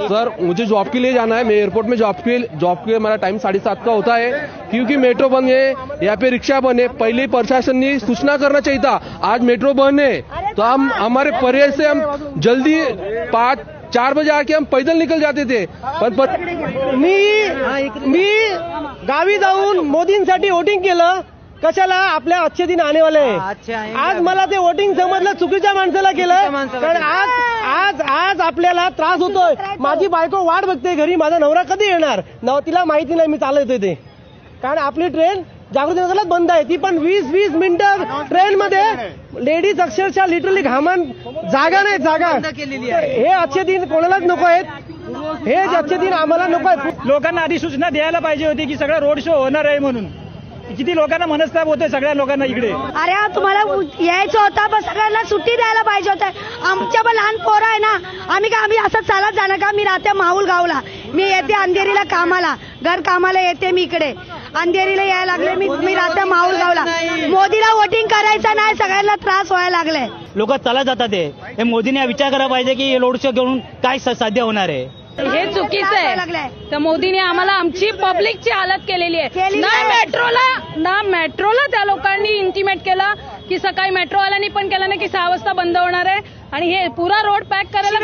Sir मुझे job के लिए जाना है। मैं एयरपोर्ट में जॉब के जॉब के लिए मेरा टाइम साढ़े सात का होता है। क्योंकि मेट्रो बंद है यहाँ पे रिक्शा बंद है। पहले प्रशासन ने सूचना करना चाहिए था। आज मेट्रो बंद है। तो हम हमारे परियर से हम जल्दी पाँच चार बजे आके हम पैदल निकल जाते थे। पण मी मी गावी जाऊन मोदींसाठी वोटिंग केलं कशाला आपल्या अच्छे दिन आने वाले. आज मला ते वोटिंग समजलं चुकीच्या माणसाला कारण केलं. आज आज आज आपल्याला त्रास होतोय. माझी बायको वाट बघते घरी. माझा नवरा कधी येणार? नव तिला माहिती नाही मी चालत येते. कारण आपली ट्रेन जागृती नगरलाच बंद आहे. ती पण वीस वीस मिनिटं ट्रेन मध्ये लेडीज अक्षरशः लिटरली घामान जागा नाही जागा. बंद केलेली आहे. हे अच्छे दिन कोणालाच नको आहेत. हे अच्छे दिन आम्हाला नको आहेत. लोकांना आधी सूचना द्यायला पाहिजे होती की सगळं रोड शो होणार आहे म्हणून. किती लोकांना मनस्ताप होतोय सगळ्या लोकांना इकडे? अरे हा तुम्हाला उ- यायचं होता पण सगळ्यांना सुट्टी द्यायला पाहिजे होतं. आमच्या पण लहान पोरं आहे ना आम्ही का आम्ही असं चालत जाणार का? मी राहते माहुल गावला. मी येते अंधेरीला कामाला. घर कामाला येते मी इकडे. अंधेरीला यायला लागले मी मी राहते माहुल गावला. मोदीला वोटिंग करायचं नाही सगळ्यांना त्रास व्हायला लागले. लोक चालत जातात ते. हे मोदीने विचार करायला पाहिजे की हे लोड शो घेऊन काय स- साध्य होणार आहे? हे चुकीचं लागलंय. आहे. तर मोदीने आम्हाला आमची पब्लिकची हालत केलेली आहे. ना. मेट्रोला ना मेट्रोला त्या लोकांनी इंटिमेट केलं की सकाळी मेट्रोवाल्यांनी पण केलं नाही की सहा वाजता बंद होणार आहे. आणि हे पुरा रोड पॅक करायला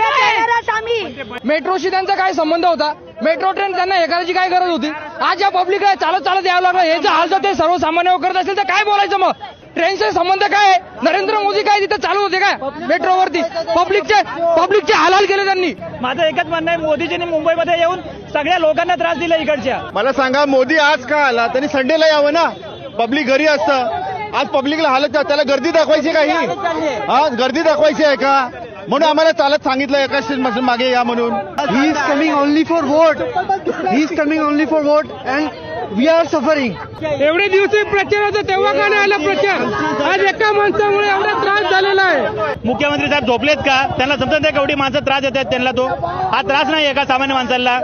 मेट्रोशी त्यांचा काय संबंध होता? मेट्रो ट्रेन त्यांना हे करायची काय गरज होती? आज या पब्लिकला चालत चालत यावं लागलं. हे जर हाल जर ते सर्वसामान्य करत असेल तर काय बोलायचं मग? ट्रेनचे संबंध काय आहे? नरेंद्र मोदी काय तिथे चालू होते काय मेट्रोवरती. पब्लिकचे पब्लिकचे हालाल केले त्यांनी. माझं एकच म्हणणं आहे मोदीजींनी मुंबईमध्ये येऊन सगळ्या लोकांना त्रास दिला इकडच्या. मला सांगा मोदी आज का आला? त्यांनी संडेला यावं ना? पब्लिक घरी असतं. आज पब्लिकला हालत त्याला गर्दी दाखवायची का ही हा गर्दी दाखवायची आहे का? म्हणून आम्हाला चालत सांगितलं एका स्टेशन मागे या म्हणून. He is coming only for vote he is coming only for vote and we are suffering एवढे दिवस प्रचार होता तेव्हा का नाही आला प्रचार? आज एका माणसामुळे एवढा त्रास झालेला आहे. मुख्यमंत्री साहेब झोपलेत का? त्यांना समजत नाही का एवढी माणसं त्रास देतात त्यांना तो? हा त्रास नाही एका सामान्य माणसाला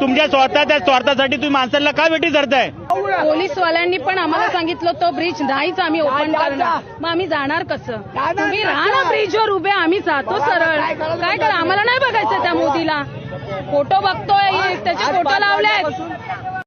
तुमच्या स्वार्था त्या स्वार्थासाठी तुम्ही माणसाला का वेटी धरताय? पोलीसवाल्यांनी पण आम्हाला सांगितलं तो ब्रिज नाहीच आम्ही ओपन करणार. मग आम्ही जाणार कसं? तुम्ही राहा ना ब्रिजवर उभे आम्ही जातो सरळ. काय करा आम्हाला नाही बघायचं त्या मोदीला? फोटो बघतोय त्याचे फोटो लावले